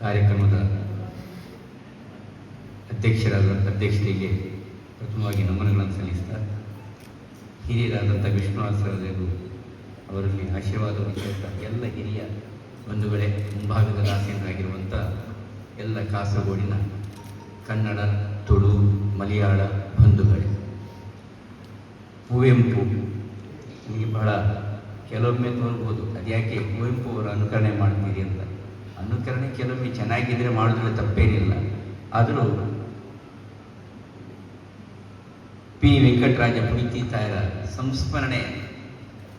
ಕಾರ್ಯಕ್ರಮದ ಅಧ್ಯಕ್ಷರಾದ ಅಧ್ಯಕ್ಷತೆಗೆ ಪ್ರಥಮವಾಗಿ ನಮನಗಳನ್ನು ಸಲ್ಲಿಸ್ತಾ, ಹಿರಿಯರಾದಂಥ ವಿಷ್ಣುವಾಸರಾಜರು ಅವರಲ್ಲಿ ಆಶೀರ್ವಾದವನ್ನು ಕೇಳ್ತಾ, ಎಲ್ಲ ಹಿರಿಯ ಬಂಧುಗಳೇ, ಮುಂಭಾಗದ ರಾಸೆಯನ್ನಾಗಿರುವಂಥ ಎಲ್ಲ ಕಾಸರಗೋಡಿನ ಕನ್ನಡ, ತುಳು, ಮಲಯಾಳ ಬಂಧುಗಳೇ. ಕುವೆಂಪು, ನಿಮಗೆ ಬಹಳ ಕೆಲವೊಮ್ಮೆ ತೋರ್ಬೋದು, ಅದ್ಯಾಕೆ ಕುವೆಂಪು ಅವರು ಅನುಕರಣೆ ಮಾಡ್ತೀರಿ ಅಂತ. ಅನುಕರಣೆ ಕೆಲವೊಮ್ಮೆ ಚೆನ್ನಾಗಿದ್ರೆ ಮಾಡಿದ್ರೆ ತಪ್ಪೇನಿಲ್ಲ. ಆದರೂ ಪಿ. ವೆಂಕಟರಾಜ ಪುಣಿತಿ ತಾಯರ ಸಂಸ್ಮರಣೆ,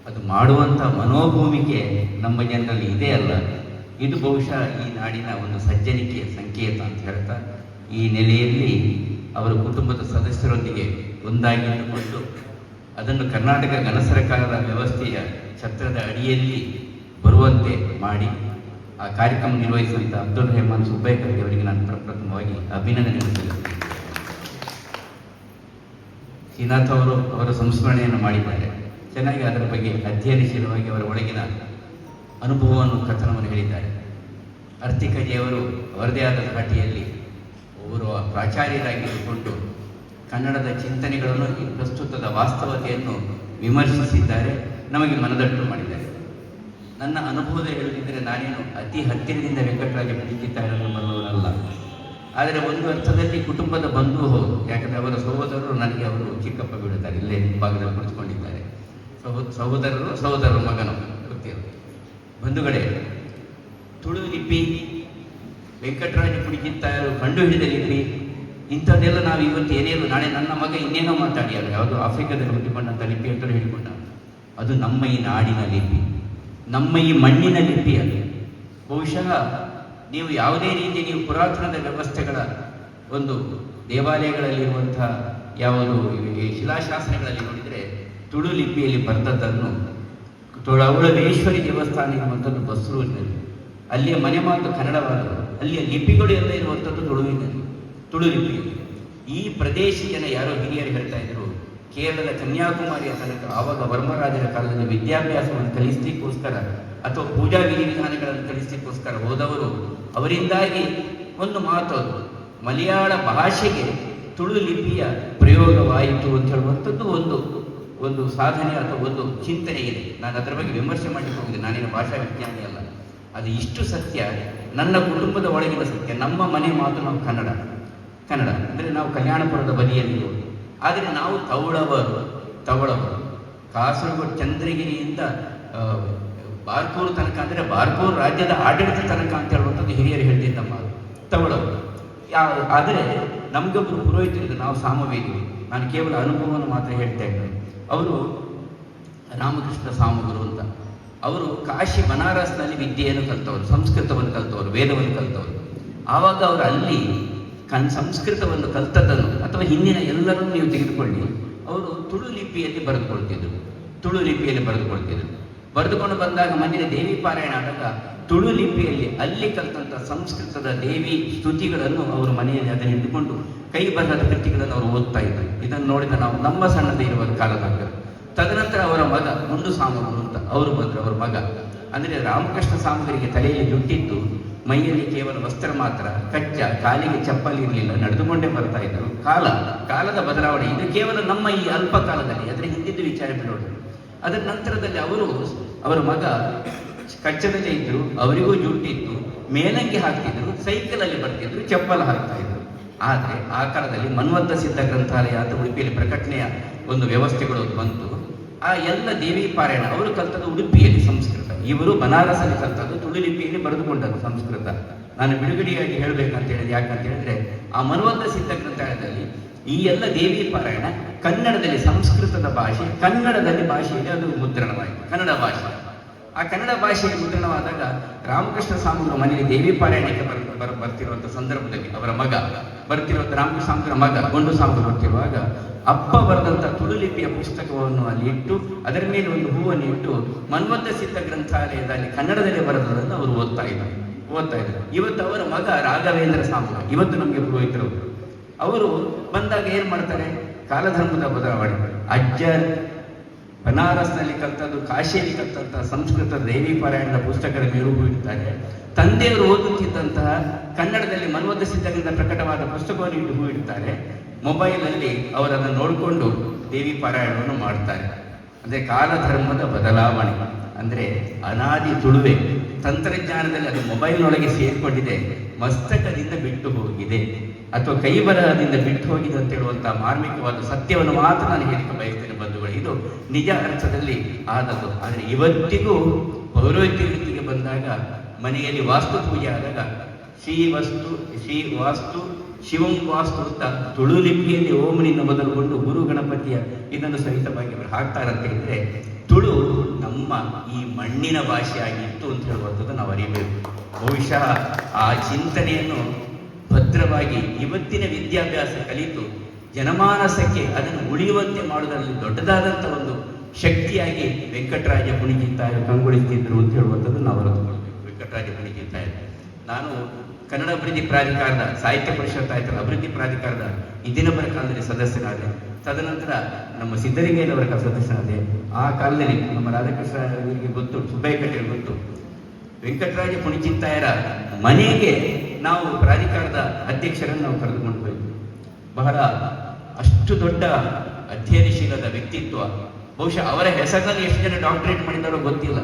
ಅದು ಮಾಡುವಂಥ ಮನೋಭೂಮಿಕೆ ನಮ್ಮ ಜನರಲ್ಲಿ ಇದೆ ಅಲ್ಲ. ಇದು ಬಹುಶಃ ಈ ನಾಡಿನ ಒಂದು ಸಜ್ಜನಿಕೆಯ ಸಂಕೇತ ಅಂತ ಹೇಳ್ತಾ, ಈ ನೆಲೆಯಲ್ಲಿ ಅವರ ಕುಟುಂಬದ ಸದಸ್ಯರೊಂದಿಗೆ ಒಂದಾಗಿಟ್ಟುಕೊಂಡು, ಅದನ್ನು ಕರ್ನಾಟಕ ಘನ ಸರ್ಕಾರದ ವ್ಯವಸ್ಥೆಯ ಛತ್ರದ ಅಡಿಯಲ್ಲಿ ಬರುವಂತೆ ಮಾಡಿ ಆ ಕಾರ್ಯಕ್ರಮ ನಿರ್ವಹಿಸಿದಂಥ ಅಬ್ದುಲ್ ರೆಹಮಾನ್ ಸುಬ್ಬೈಕರ್ ಅವರಿಗೆ ನಾನು ಪ್ರಪ್ರಥಮವಾಗಿ ಅಭಿನಂದನೆ ನೀಡುತ್ತೇನೆ ಶ್ರೀನಾಥ್ ಅವರು ಅವರ ಸಂಸ್ಮರಣೆಯನ್ನು ಮಾಡಿದ್ದಾರೆ. ಚೆನ್ನಾಗಿ ಅದರ ಬಗ್ಗೆ ಅಧ್ಯಯನಶೀಲವಾಗಿ ಅವರ ಒಳಗಿನ ಅನುಭವವನ್ನು ಕಥನವನ್ನು ಹೇಳಿದ್ದಾರೆ. ಅರ್ತಿಕಜಿಯವರು ಅವರದೇ ಆದ ಧಾಟಿಯಲ್ಲಿ ಅವರು ಪ್ರಾಚಾರ್ಯರಾಗಿದ್ದುಕೊಂಡು ಕನ್ನಡದ ಚಿಂತನೆಗಳನ್ನು ಈ ಪ್ರಸ್ತುತದ ವಾಸ್ತವತೆಯನ್ನು ವಿಮರ್ಶಿಸಿದ್ದಾರೆ, ನಮಗೆ ಮನದಟ್ಟು ಮಾಡಿದ್ದಾರೆ. ನನ್ನ ಅನುಭವದ ಹೇಳುತ್ತಿದ್ದರೆ ನಾನೇನು ಅತಿ ಹತ್ತಿರದಿಂದ ವೆಂಕಟರಾಜ ಪಂಡಿತಾರನ್ನು ಬರುವವರಲ್ಲ ಆದರೆ ಒಂದು ಅರ್ಥದಲ್ಲಿ ಕುಟುಂಬದ ಬಂಧು ಹೌದು ಯಾಕಂದರೆ ಅವರ ಸಹೋದರರು ನನಗೆ ಅವರು ಚಿಕ್ಕಪ್ಪ ಬಿಡುತ್ತಾರೆ ಇಲ್ಲೇ ಭಾಗದಲ್ಲಿ ಕುಳಿತುಕೊಂಡಿದ್ದಾರೆ. ಸಹೋ, ಸಹೋದರರು, ಸಹೋದರರ ಮಗನು ಬಂಧುಗಳೇ, ತುಳು ಲಿಪಿ ವೆಂಕಟರಾಜ ಪುಡಿಗಿತ್ತಾಯರು ಕಂಡು ಹಿಡಿದ ಲಿಪಿ ಇಂಥದ್ದೆಲ್ಲ ನಾವು ಇವತ್ತು ಏನೇನು ನಾಳೆ ನನ್ನ ಮಗ ಇನ್ನೇನೋ ಮಾತಾಡಿಯಾರ ಯಾವುದು ಆಫ್ರಿಕಾದಲ್ಲಿ ಹುಟ್ಟಿಕೊಂಡಂಥ ಲಿಪಿ ಅಂತ ಹೇಳಿಕೊಂಡ. ಅದು ನಮ್ಮ ಈ ನಾಡಿನ ಲಿಪಿ. ನಮ್ಮ ಈ ಮಣ್ಣಿನ ಲಿಪಿ ಅದು. ಬಹುಶಃ ನೀವು ಯಾವುದೇ ರೀತಿ ನೀವು ಪುರಾತನದ ವ್ಯವಸ್ಥೆಗಳ ಒಂದು ದೇವಾಲಯಗಳಲ್ಲಿರುವಂತಹ ಯಾವುದು ಶಿಲಾಶಾಸನಗಳಲ್ಲಿ ನೋಡಿದರೆ ತುಳು ಲಿಪಿಯಲ್ಲಿ ಬರೆದದ್ದನ್ನು ತುಳವಳವೇಶ್ವರಿ ದೇವಸ್ಥಾನ ಇರುವಂಥದ್ದು ಬಸ್ರೂರಿನಲ್ಲಿ ಅಲ್ಲಿಯ ಮನೆ ಮಾತು ಕನ್ನಡವಾದರು ಅಲ್ಲಿಯ ಲಿಪಿಗಳು ಎಲ್ಲ ಇರುವಂಥದ್ದು ತುಳುವಿನಲ್ಲಿ ತುಳು ಲಿಪಿ ಈ ಪ್ರದೇಶೀಯನ ಯಾರೋ ಹಿರಿಯರು ಹೇಳ್ತಾ ಇದ್ರು ಕೇರಳದ ಕನ್ಯಾಕುಮಾರಿಯ ತನಕ ಆವಾಗ ವರ್ಮರಾಜರ ಕಾಲದಲ್ಲಿ ವಿದ್ಯಾಭ್ಯಾಸವನ್ನು ಕಲಿಸಲಿಕ್ಕೋಸ್ಕರ ಅಥವಾ ಪೂಜಾ ವಿಧಿವಿಧಾನಗಳನ್ನು ಕಲಿಸಲಿಕ್ಕೋಸ್ಕರ ಹೋದವರು ಅವರಿಂದಾಗಿ ಒಂದು ಮಾತು ಅದು, ಮಲಯಾಳ ಭಾಷೆಗೆ ತುಳು ಲಿಪಿಯ ಪ್ರಯೋಗವಾಯಿತು ಅಂತ ಹೇಳುವಂಥದ್ದು ಒಂದು ಒಂದು ಸಾಧನೆ ಅಥವಾ ಒಂದು ಚಿಂತನೆ ಇದೆ. ನಾನು ಅದರ ಬಗ್ಗೆ ವಿಮರ್ಶೆ ಮಾಡಲಿಕ್ಕೆ ಹೋಗಿದೆ ನಾನೇನು ಭಾಷಾ ವಿಜ್ಞಾನಿ ಅಲ್ಲ. ಅದು ಇಷ್ಟು ಸತ್ಯ, ನನ್ನ ಕುಟುಂಬದ ಒಳಗಿನ ಸತ್ಯ, ನಮ್ಮ ಮನೆ ಮಾತು ನಾವು ಕನ್ನಡ. ಕನ್ನಡ. ಅಂದರೆ ನಾವು ಕಲ್ಯಾಣಪುರದ ಬದಿಯಲ್ಲಿ ಆದರೆ ನಾವು ತವಳವರು ತವಳವರು. ಕಾಸರಗೋಡು ಚಂದ್ರಗಿರಿಯಿಂದ ಬಾರ್ಕೂರು ತನಕ ಅಂದರೆ ಬಾರ್ಕೂರು ರಾಜ್ಯದ ಆಡಳಿತ ತನಕ ಅಂತ ಹೇಳುವಂಥದ್ದು ಹಿರಿಯರು ಹೇಳ್ತಿದ್ದ ಮಾತು ತವಳವರು. ಯಾವ ಆದರೆ ನಮಗೊಬ್ಬರು ಪುರೋಹಿತರಿದ್ದು ನಾವು ಸಾಮವೇದಿಗಳು ನಾನು ಕೇವಲ ಅನುಭವವನ್ನು ಮಾತ್ರ ಹೇಳ್ತಾ ಇದ್ದೇನೆ. ಅವರು ರಾಮಕೃಷ್ಣ ಸಾಮಗುರು ಅಂತ. ಅವರು ಕಾಶಿ ಬನಾರಸ್ನಲ್ಲಿ ವಿದ್ಯೆಯನ್ನು ಕಲ್ತವರು, ಸಂಸ್ಕೃತವನ್ನು ಕಲ್ತವರು, ವೇದವನ್ನು ಕಲ್ತವರು. ಆವಾಗ ಅವರು ಅಲ್ಲಿ ಕನ್ ಸಂಸ್ಕೃತವನ್ನು ಕಲ್ತದ್ದನ್ನು ಅಥವಾ ಹಿಂದಿನ ಎಲ್ಲರನ್ನು ನೀವು ತೆಗೆದುಕೊಳ್ಳಿ, ಅವರು ತುಳು ಲಿಪಿಯಲ್ಲಿ ಬರೆದುಕೊಳ್ತಿದ್ರು, ತುಳು ಲಿಪಿಯಲ್ಲಿ ಬರೆದುಕೊಳ್ತಿದ್ರು. ಬರೆದುಕೊಂಡು ಬಂದಾಗ ಮನೆಯ ದೇವಿ ಪಾರಾಯಣ ಆದಾಗ ತುಳು ಲಿಪಿಯಲ್ಲಿ ಅಲ್ಲಿ ಕಲ್ತಂತ ಸಂಸ್ಕೃತದ ದೇವಿ ಸ್ತುತಿಗಳನ್ನು ಅವರು ಮನೆಯಲ್ಲಿ ಅದನ್ನು ಹಿಡಿದುಕೊಂಡು ಕೈ ಬರಹದ ಕೃತಿಗಳನ್ನು ಅವರು ಓದ್ತಾ ಇದ್ರು. ಇದನ್ನು ನೋಡಿದ ನಾವು ನಮ್ಮ ಸಣ್ಣದ ಇರುವ ಕಾಲದಾಗ ತದನಂತರ ಅವರ ಮಗ ಮುಂಡು ಸಾಮರು ಅಂತ, ಅವರು ಬಂದರು, ಅವರ ಮಗ. ಅಂದರೆ ರಾಮಕೃಷ್ಣ ಸಾಮಗರಿಗೆ ತಲೆಯಲ್ಲಿ ಜುಟ್ಟಿದ್ದು ಮೈಯಲ್ಲಿ ಕೇವಲ ವಸ್ತ್ರ ಮಾತ್ರ, ಕಚ್ಚ, ಕಾಲಿಗೆ ಚಪ್ಪಲಿ ಇರಲಿಲ್ಲ, ನಡೆದುಕೊಂಡೇ ಬರ್ತಾ ಇದ್ದರು. ಕಾಲ, ಕಾಲದ ಬದಲಾವಣೆ, ಇದು ಕೇವಲ ನಮ್ಮ ಈ ಅಲ್ಪ ಕಾಲದಲ್ಲಿ, ಅದರ ಹಿಂದಿದ್ದು ವಿಚಾರ ಬಿಡೋಣ ಅದರ ನಂತರದಲ್ಲಿ ಅವರು, ಅವರ ಮಗ ಕಚ್ಚದ ಇದ್ರು ಅವರಿಗೂ ಜುಟ್ಟಿತ್ತು ಮೇಲಂಗಿ ಹಾಕ್ತಿದ್ರು, ಸೈಕಲ್ ಅಲ್ಲಿ ಬರ್ತಿದ್ರು, ಚಪ್ಪಲ ಹಾಕ್ತಾ ಇದ್ರು. ಆದರೆ ಆ ಕಾಲದಲ್ಲಿ ಮನ್ವಂತ ಸಿದ್ಧ ಗ್ರಂಥಾಲಯ ಅಂತ ಉಡುಪಿಯಲ್ಲಿ ಪ್ರಕಟಣೆಯ ಒಂದು ವ್ಯವಸ್ಥೆಗಳು ಬಂತು. ಆ ಎಲ್ಲ ದೇವಿ ಪಾರಾಯಣ, ಅವರು ಕಲ್ತದ್ದು ಉಡುಪಿಯಲ್ಲಿ ಸಂಸ್ಕೃತ. ಇವರು ಬನಾರಸಲ್ಲಿ ಕಲ್ತದ್ದು ತುಳು ಲಿಪಿಯಲ್ಲಿ ಬರೆದುಕೊಂಡದ್ದು ಸಂಸ್ಕೃತ. ನಾನು ಬಿಡುಗಡೆಯಾಗಿ ಹೇಳಬೇಕಂತ ಹೇಳಿದ್ರೆ ಯಾಕಂತ ಹೇಳಿದ್ರೆ, ಆ ಮನವಂತ ಸಿದ್ಧ ಗ್ರಂಥಾಲಯದಲ್ಲಿ ಈ ಎಲ್ಲ ದೇವಿ ಪಾರಾಯಣ ಕನ್ನಡದಲ್ಲಿ ಸಂಸ್ಕೃತದ ಭಾಷೆ, ಕನ್ನಡದಲ್ಲಿ ಭಾಷೆಯಲ್ಲಿ ಅದು ಮುದ್ರಣವಾಯಿತು, ಕನ್ನಡ ಭಾಷೆ. ಆ ಕನ್ನಡ ಭಾಷೆಯಲ್ಲಿ ಮುದ್ರಣವಾದಾಗ ರಾಮಕೃಷ್ಣ ಸ್ವಾಮಿಗಳ ಮನೆಯಲ್ಲಿ ದೇವಿ ಪಾರಾಯಣಕ್ಕೆ ಬರ್ ಬರ್ ಬರ್ತಿರುವಂಥ ಸಂದರ್ಭದಲ್ಲಿ ಅವರ ಮಗ ಬರ್ತಿರುವಂಥ ರಾಮಕೃಷ್ಣ ಸ್ವಾಮಿಗಳ ಮಗ, ಗೊಂಡು ಸ್ವಾಮಿಗಳು ಬರ್ತಿರುವಾಗ ಅಪ್ಪ ಬರೆದಂಥ ತುಳು ಲಿಪಿಯ ಪುಸ್ತಕವನ್ನು ಅಲ್ಲಿ ಇಟ್ಟು, ಅದರ ಮೇಲೆ ಒಂದು ಹೂವನ್ನು ಇಟ್ಟು ಮನ್ಮಥ ಸಿದ್ಧ ಗ್ರಂಥಾಲಯದಲ್ಲಿ ಕನ್ನಡದಲ್ಲಿ ಬರೆದದನ್ನು ಅವರು ಓದ್ತಾ ಇದ್ದಾರೆ. ಓದ್ತಾ ಇದ್ದಾರೆ. ಇವತ್ತು ಅವರ ಮಗ ರಾಘವೇಂದ್ರ ಸ್ವಾಮಿ. ಇವತ್ತು ನಮಗೆ ಪುರೋಹಿತರು ಅವರು ಬಂದಾಗ ಏನ್ ಮಾಡ್ತಾರೆ? ಕಾಲಧರ್ಮದ ಬದಲಾವಣೆ. ಅಜ್ಜ ಬನಾರಸ್ನಲ್ಲಿ ಕಲ್ತದ್ದು ಕಾಶಿಯಲ್ಲಿ ಕಲ್ತಂತಹ ಸಂಸ್ಕೃತ ದೇವಿ ಪಾರಾಯಣದ ಪುಸ್ತಕದ ಮೇಲೂ ಇಡ್ತಾರೆ ತಂದೆಯವರು ಓದುತ್ತಿದ್ದಂತಹ ಕನ್ನಡದಲ್ಲಿ ಮನ್ಮಥ ಸಿದ್ಧರಿಂದ ಪ್ರಕಟವಾದ ಪುಸ್ತಕವನ್ನು ಇಟ್ಟು ಹೂ ಇಡ್ತಾರೆ ಮೊಬೈಲಲ್ಲಿ ಅವರನ್ನು ನೋಡಿಕೊಂಡು ದೇವಿ ಪಾರಾಯಣವನ್ನು ಮಾಡ್ತಾರೆ. ಅಂದರೆ ಕಾಲಧರ್ಮದ ಬದಲಾವಣೆ, ಅಂದರೆ ಅನಾದಿ ತುಳುವೆ, ತಂತ್ರಜ್ಞಾನದಲ್ಲಿ ಅದು ಮೊಬೈಲ್ನೊಳಗೆ ಸೇರಿಕೊಂಡಿದೆ, ಮಸ್ತಕದಿಂದ ಬಿಟ್ಟು ಹೋಗಿದೆ. ಅಥವಾ ಕೈಬರಹದಿಂದ ಬಿಟ್ಟು ಹೋಗಿದೆ ಅಂತ ಹೇಳುವಂಥ ಮಾರ್ಮಿಕವಾದ ಸತ್ಯವನ್ನು ಮಾತ್ರ ನಾನು ಹೇಳಿಕೆ ಬಯಸ್ತೇನೆ ಬಂಧುಗಳು. ಇದು ನಿಜ ಅರ್ಥದಲ್ಲಿ ಆದದ್ದು. ಆದರೆ ಇವತ್ತಿಗೂ ಪೌರೋಹಿತ್ಯ ಬಂದಾಗ, ಮನೆಯಲ್ಲಿ ವಾಸ್ತು ಪೂಜೆ ಆದಾಗ ಶ್ರೀ ವಸ್ತು ಶ್ರೀ ವಾಸ್ತು ಶಿವಂ ವಾಸ್ತು ಅಂತ ತುಳು ಲಿಪಿಯಲ್ಲಿ ಓಮನಿಂದ ಮೊದಲುಗೊಂಡು ಗುರು ಗಣಪತಿಯ ಇದನ್ನು ಸಹಿತವಾಗಿ ಅವರು ಹಾಕ್ತಾರಂತ ಹೇಳಿದ್ರೆ, ತುಳು ನಮ್ಮ ಈ ಮಣ್ಣಿನ ಭಾಷೆಯಾಗಿತ್ತು ಅಂತ ಹೇಳುವಂಥದ್ದು ನಾವು ಅರಿಬೇಕು. ಬಹುಶಃ ಆ ಚಿಂತನೆಯನ್ನು ಭದ್ರವಾಗಿ ಇವತ್ತಿನ ವಿದ್ಯಾಭ್ಯಾಸ ಕಲಿತು ಜನಮಾನಸಕ್ಕೆ ಅದನ್ನು ಉಳಿಯುವಂತೆ ಮಾಡುವುದರಲ್ಲಿ ದೊಡ್ಡದಾದಂಥ ಒಂದು ಶಕ್ತಿಯಾಗಿ ವೆಂಕಟರಾಜ ಕುಣಿಗಿತ್ತಾಯರು ಕಂಗೊಳಿಸ್ತಿದ್ರು ಅಂತ ಹೇಳುವಂಥದ್ದು ನಾವು ಅರಿತುಕೊಳ್ಬೇಕು. ವೆಂಕಟರಾಜ ಕುಣಿಗಿತ್ತಾಯರು ನಾನು ಕನ್ನಡ ಅಭಿವೃದ್ಧಿ ಪ್ರಾಧಿಕಾರದ ಸಾಹಿತ್ಯ ಪರಿಷತ್ ಆಯ್ತಲ್ಲ ಅಭಿವೃದ್ಧಿ ಪ್ರಾಧಿಕಾರದ ಇದಿನಬರ ಕಾಲದಲ್ಲಿ ಸದಸ್ಯನಾದೆ. ತದನಂತರ ನಮ್ಮ ಸಿದ್ದಲಿಂಗಯ್ಯನವರ ಸದಸ್ಯನಾದೆ. ಆ ಕಾಲದಲ್ಲಿ ನಮ್ಮ ರಾಧಾಕೃಷ್ಣ ಅವರಿಗೆ ಗೊತ್ತು ಸುಬ್ಬಯ್ಯ ಕಟ್ಟೆ ಗೊತ್ತು. ವೆಂಕಟರಾಜ ಪುಣಿಚಿತ್ತಾಯರ ಮನೆಗೆ ನಾವು ಪ್ರಾಧಿಕಾರದ ಅಧ್ಯಕ್ಷರನ್ನು ನಾವು ಕರೆದುಕೊಂಡು ಹೋಯ್ತು. ಬಹಳ ಅಷ್ಟು ದೊಡ್ಡ ಅಧ್ಯಯನಶೀಲದ ವ್ಯಕ್ತಿತ್ವ. ಬಹುಶಃ ಅವರ ಹೆಸರಿನಲ್ಲಿ ಎಷ್ಟು ಜನ ಡಾಕ್ಟರೇಟ್ ಮಾಡಿದಾರೋ ಗೊತ್ತಿಲ್ಲ.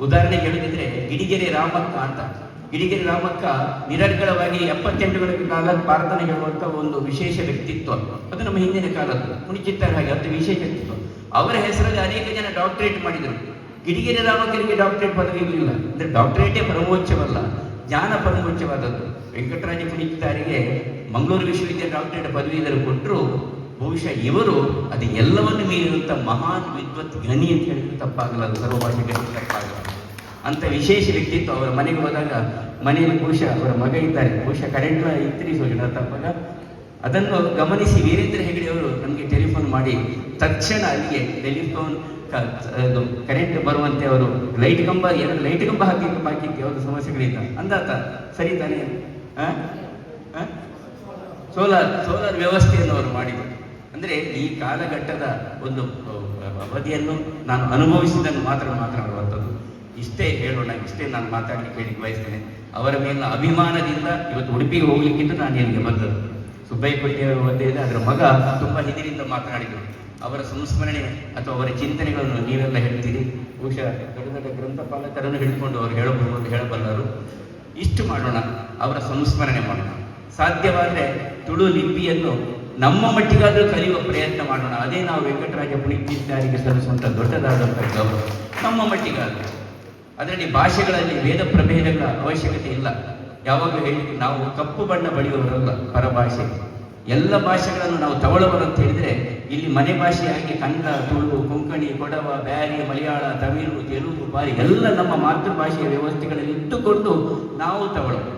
ಉದಾಹರಣೆಗೆ ಹೇಳಿದ್ರೆ ಗಿಡಿಗೆರೆ ರಾಮಕ್ಕ ಅಂತ. ಗಿಡಿಗೆರೆ ರಾಮಕ್ಕ ನಿರರ್ಗಳವಾಗಿ ಎಪ್ಪತ್ತೆಂಟುಗಳ ಕಾಲ ಪ್ರಾರ್ಥನೆ ಹೇಳುವಂತ ಒಂದು ವಿಶೇಷ ವ್ಯಕ್ತಿತ್ವ. ಅದು ನಮ್ಮ ಹಿಂದಿನ ಕಾಲದ್ದು. ಮುಣಿಚಿತ್ತಾರ ಹಾಗೆ ಅದು ವಿಶೇಷ ವ್ಯಕ್ತಿತ್ವ. ಅವರ ಹೆಸರಲ್ಲಿ ಅನೇಕ ಜನ ಡಾಕ್ಟರೇಟ್ ಮಾಡಿದರು. ಗಿರಿಗಿರಿ ರಾಮಕ್ಕರಿಗೆ ಡಾಕ್ಟರೇಟ್ ಪದವಿ ಇರಲಿಲ್ಲ ಅಂದ್ರೆ ಡಾಕ್ಟರೇಟೇ ಪರಮೋಚ್ಚವಲ್ಲ. ಜ್ಞಾನ ಪರಮೋಚ್ಚವಾದದ್ದು. ವೆಂಕಟರಾಜ ಪುಣಿತಾರಿಗೆ ಮಂಗಳೂರು ವಿಶ್ವವಿದ್ಯಾಲಯ ಡಾಕ್ಟರೇಟ್ ಇದರ ಕೊಟ್ಟರು ಬಹುಶಃ ಇವರು ಅದು ಎಲ್ಲವನ್ನು ಮೀರಿದಂಥ ಮಹಾನ್ ವಿದ್ವತ್ ಘನಿ ಅಂತ ಹೇಳಿದ್ರು ತಪ್ಪಾಗಲ್ಲ. ಅದು ಸರ್ವಭಾಷೆ ಗಣಿ ತಪ್ಪಾಗಲ್ಲ. ಅಂತ ವಿಶೇಷ ವ್ಯಕ್ತಿತ್ತು ಅವರ ಮನೆಗೆ ಹೋದಾಗ ಮನೆಯಲ್ಲಿ ಬಹುಶಃ ಅವರ ಮಗ ಇದ್ದಾರೆ. ಬಹುಶಃ ಕರೆಂಟ್ ಇತ್ರಿ ಸೋಜನ ತಪ್ಪಾಗ ಅದನ್ನು ಗಮನಿಸಿ ವೀರೇಂದ್ರ ಹೆಗಡೆ ಅವರು ನಮಗೆ ಟೆಲಿಫೋನ್ ಮಾಡಿ, ತಕ್ಷಣ ಅಲ್ಲಿಗೆ ಟೆಲಿಫೋನ್ ಕರೆಂಟ್ ಬರುವಂತೆ ಅವರು ಲೈಟ್ ಕಂಬ, ಏನಾದ್ರು ಲೈಟ್ ಕಂಬ ಹಾಕಿ, ಹಾಕಿಕ್ಕೆ ಯಾವುದು ಸಮಸ್ಯೆಗಳಿಂದ ಅಂದಾತ, ಸರಿ ತಾನೇ? ಸೋಲಾರ್ ಸೋಲಾರ್ ವ್ಯವಸ್ಥೆಯನ್ನು ಅವರು ಮಾಡಿದರು. ಅಂದ್ರೆ ಈ ಕಾಲಘಟ್ಟದ ಒಂದು ಅವಧಿಯನ್ನು ನಾನು ಅನುಭವಿಸಿದ್ದನ್ನು ಮಾತ್ರ ಮಾತನಾಡುವಂಥದ್ದು ಇಷ್ಟೇ ಹೇಳೋಣ, ಇಷ್ಟೇ ನಾನು ಮಾತಾಡಲಿಕ್ಕೆ ಹೇಳಿ ಬಯಸ್ತೇನೆ. ಅವರ ಮೇಲಿನ ಅಭಿಮಾನದಿಂದ ಇವತ್ತು ಉಡುಪಿಗೆ ಹೋಗ್ಲಿಕ್ಕಿಂತ ನಾನು ಇಲ್ಲಿಗೆ ಬಂದದ್ದು. ಸುಬ್ಬಯ್ಯ ಕೊಟ್ಟಿಯವರ ಒಂದೇ ಇದೆ ಅದರ ಮಗ ತುಂಬಾ ಹಿಂದಿನಿಂದ ಮಾತನಾಡಿದರು. ಅವರ ಸಂಸ್ಮರಣೆ ಅಥವಾ ಅವರ ಚಿಂತನೆಗಳನ್ನು ನೀವೆಲ್ಲ ಹೇಳ್ತೀರಿ? ಬಹುಶಃ ದೊಡ್ಡ ದೊಡ್ಡ ಗ್ರಂಥಪಾಲಕರನ್ನು ಹಿಡ್ಕೊಂಡು ಅವರು ಹೇಳಬಹುದು ಅಂತ ಹೇಳಬಲ್ಲರು. ಇಷ್ಟು ಮಾಡೋಣ, ಅವರ ಸಂಸ್ಮರಣೆ ಮಾಡೋಣ. ಸಾಧ್ಯವಾದರೆ ತುಳು ಲಿಪಿಯನ್ನು ನಮ್ಮ ಮಟ್ಟಿಗಾದರೂ ಕಲಿಯುವ ಪ್ರಯತ್ನ ಮಾಡೋಣ. ಅದೇ ನಾವು ವೆಂಕಟರಾಜ ಪುಣಿತಿದ್ದಾರಿಗೆ ಸಲ್ಲಿಸುವಂತ ದೊಡ್ಡದಾದಂಥ ಗೌರವ. ನಮ್ಮ ಮಟ್ಟಿಗಾದರೂ. ಅದರಲ್ಲಿ ಭಾಷೆಗಳಲ್ಲಿ ವೇದ ಪ್ರಭೇದಗಳ ಅವಶ್ಯಕತೆ ಇಲ್ಲ. ಯಾವಾಗ ಹೇಳಿ ನಾವು ಕಪ್ಪು ಬಣ್ಣ ಬಳಿಯುವವರಲ್ಲ ಪರಭಾಷೆ. ಎಲ್ಲ ಭಾಷೆಗಳನ್ನು ನಾವು ತಗೊಳ್ಳವರು ಅಂತ ಹೇಳಿದ್ರೆ ಇಲ್ಲಿ ಮನೆ ಭಾಷೆಯಾಗಿ ಕನ್ನಡ, ತುಳು, ಕೊಂಕಣಿ, ಕೊಡವ, ಬ್ಯಾರಿ, ಮಲಯಾಳ, ತಮಿಳು, ತೆಲುಗು, ಬಾರಿ ಎಲ್ಲ ನಮ್ಮ ಮಾತೃಭಾಷೆಯ ವ್ಯವಸ್ಥೆಗಳಲ್ಲಿ ಇಟ್ಟುಕೊಂಡು ನಾವು ತಗೊಳ್ಳೋದು.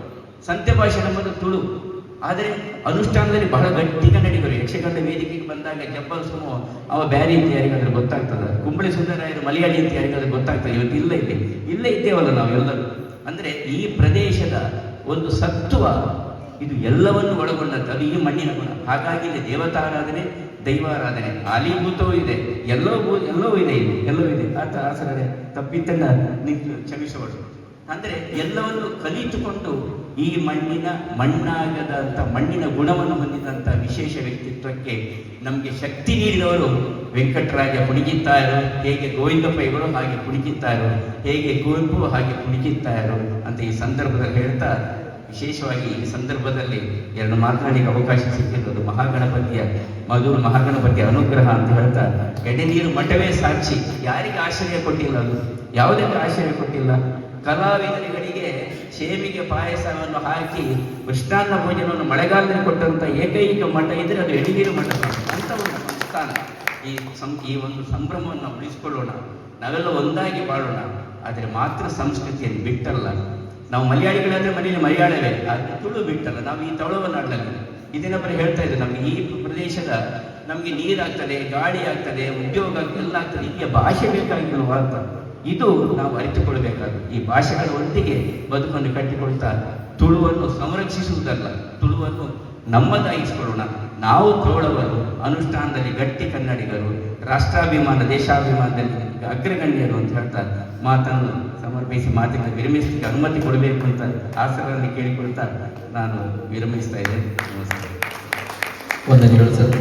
ಸಂತೆ ಭಾಷೆ ನಮ್ಮದು ತುಳು. ಆದರೆ ಅನುಷ್ಠಾನದಲ್ಲಿ ಬಹಳ ಗಟ್ಟಿ ಕನ್ನಡಿಗರು, ಯಕ್ಷಗಾನ ವೇದಿಕೆಗೆ ಬಂದಾಗ ಜಬ್ಬಲ್ ಸುಮೋ, ಅವ ಬ್ಯಾರಿ ಅಂತ ಯಾರಿಗಾದ್ರೆ ಗೊತ್ತಾಗ್ತದ? ಕುಂಬಳಿ ಸುಂದರಾಯರು ಮಲಯಾಳಿ ಅಂತ ಯಾರಿಗಾದ್ರೆ ಗೊತ್ತಾಗ್ತದೆ? ಇವತ್ತು ಇಲ್ಲ ಇದೆ ಇಲ್ಲ ಇದ್ದೇವಲ್ಲ ನಾವೆಲ್ಲರೂ ಅಂದ್ರೆ ಈ ಪ್ರದೇಶದ ಒಂದು ಸತ್ವ ಇದು ಎಲ್ಲವನ್ನು ಒಳಗೊಂಡಂತೆ ಅದು ಈ ಮಣ್ಣಿನ ಗುಣ. ಹಾಗಾಗಿ ಇಲ್ಲಿ ದೇವತಾರಾಧನೆ, ದೈವಾರಾಧನೆ ಆಲಿಭೂತವೂ ಇದೆ. ಎಲ್ಲವೂ ಎಲ್ಲವೂ ಇದೆ ಇಲ್ಲಿ. ಎಲ್ಲವೂ ಇದೆ. ಆತ ಆಸರೆ ತಪ್ಪಿದ್ದನ್ನ ನೀವು ಕ್ಷಮಿಸಬಹುದು ಅಂದ್ರೆ ಎಲ್ಲವನ್ನು ಕಲಿತುಕೊಂಡು ಈ ಮಣ್ಣಿನ, ಮಣ್ಣಾಗದಂಥ, ಮಣ್ಣಿನ ಗುಣವನ್ನು ಹೊಂದಿದಂಥ ವಿಶೇಷ ವ್ಯಕ್ತಿತ್ವಕ್ಕೆ ನಮಗೆ ಶಕ್ತಿ ನೀಡಿದವರು ವೆಂಕಟರಾಜ ಕುಣಿಗಿತ್ತಾಯರು ಹೇಗೆ ಗೋವಿಂದ ಪೈಗಳು ಹಾಗೆ ಕುಣಿಗಿತ್ತಾಯರು ಹೇಗೆ ಕುವೆಂಪು ಹಾಗೆ ಕುಣಿಗಿತ್ತಾಯರು ಅಂತ ಈ ಸಂದರ್ಭದಲ್ಲಿ ಹೇಳ್ತಾ, ವಿಶೇಷವಾಗಿ ಈ ಸಂದರ್ಭದಲ್ಲಿ ಎರಡು ಮಾತನಾಡಿಗೆ ಅವಕಾಶ ಸಿಕ್ಕಿರೋದು ಮಹಾಗಣಪತಿಯ, ಮಧುರು ಮಹಾಗಣಪತಿಯ ಅನುಗ್ರಹ ಅಂತ ಹೇಳ್ತಾ, ಎಡೆನೀರು ಮಠವೇ ಸಾಕ್ಷಿ, ಯಾರಿಗೆ ಆಶ್ರಯ ಕೊಟ್ಟಿಲ್ಲ ಅದು? ಯಾವುದಕ್ಕೆ ಆಶ್ರಯ ಕೊಟ್ಟಿಲ್ಲ? ಕಲಾವಿದರುಗಳಿಗೆ ಸೇಮಿಗೆ ಪಾಯಸವನ್ನು ಹಾಕಿ ಕೃಷ್ಣಾನ್ನ ಭೋಜನವನ್ನು ಮಳೆಗಾಲದಲ್ಲಿ ಕೊಟ್ಟಂತ ಏಕೈಕ ಮಠ ಇದ್ರೆ ಅದು ಎಡಿಗಿರು ಮಠ ಅಂತ ಒಂದು ಸಂಸ್ಥಾನ. ಈ ಸಂ, ಈ ಒಂದು ಸಂಭ್ರಮವನ್ನು ಉಳಿಸಿಕೊಳ್ಳೋಣ. ನಾವೆಲ್ಲ ಒಂದಾಗಿ ಬಾಳೋಣ. ಆದರೆ ಮಾತ್ರ ಸಂಸ್ಕೃತಿಯನ್ನು ಬಿಟ್ಟಲ್ಲ. ನಾವು ಮಲಯಾಳಿಗಳಾದ್ರೆ ಮನೆಯಲ್ಲಿ ಮಲಯಾಳವೇ ಅದು ತುಳು ಬಿಟ್ಟಲ್ಲ. ನಾವು ಈ ತಳುವನ್ನು ಆಡಲಿಲ್ಲ ಇದನ್ನೊಬ್ಬರು ಹೇಳ್ತಾ ಇದ್ರು. ನಮ್ಗೆ ಈ ಪ್ರದೇಶದ ನಮಗೆ ನೀರಾಗ್ತದೆ, ಗಾಳಿ ಆಗ್ತದೆ, ಉದ್ಯೋಗ ಎಲ್ಲ ಆಗ್ತದೆ. ಈಗ ಭಾಷೆ ಬೇಕಾಗಿಲ್ವಾ ಅಂತ. ಇದು ನಾವು ಅರಿತುಕೊಳ್ಬೇಕಾದ್ದು ಈ ಭಾಷೆಗಳ ಒಟ್ಟಿಗೆ ಬದುಕನ್ನು ಕಟ್ಟಿಕೊಳ್ತಾ ತುಳುವನ್ನು ಸಂರಕ್ಷಿಸುವುದಲ್ಲ, ತುಳುವನ್ನು ನಮ್ಮದಾಗಿಸಿಕೊಳ್ಳೋಣ. ನಾವು ತೋಳವರು, ಅನುಷ್ಠಾನದಲ್ಲಿ ಗಟ್ಟಿ ಕನ್ನಡಿಗರು, ರಾಷ್ಟ್ರಾಭಿಮಾನ, ದೇಶಾಭಿಮಾನದಲ್ಲಿ ಅಗ್ರಗಣ್ಯರು ಅಂತ ಹೇಳ್ತಾ ಮಾತನ್ನು ಸಮರ್ಪಿಸಿ ಮಾತಿನ ವಿರಮಿಸಲಿಕ್ಕೆ ಅನುಮತಿ ಕೊಡಬೇಕು ಅಂತ ಆಸರಲ್ಲಿ ಕೇಳಿಕೊಳ್ತಾ ನಾನು ವಿರಮಿಸ್ತಾ ಇದ್ದೇನೆ. ನಮಸ್ಕಾರ. ಸರ್.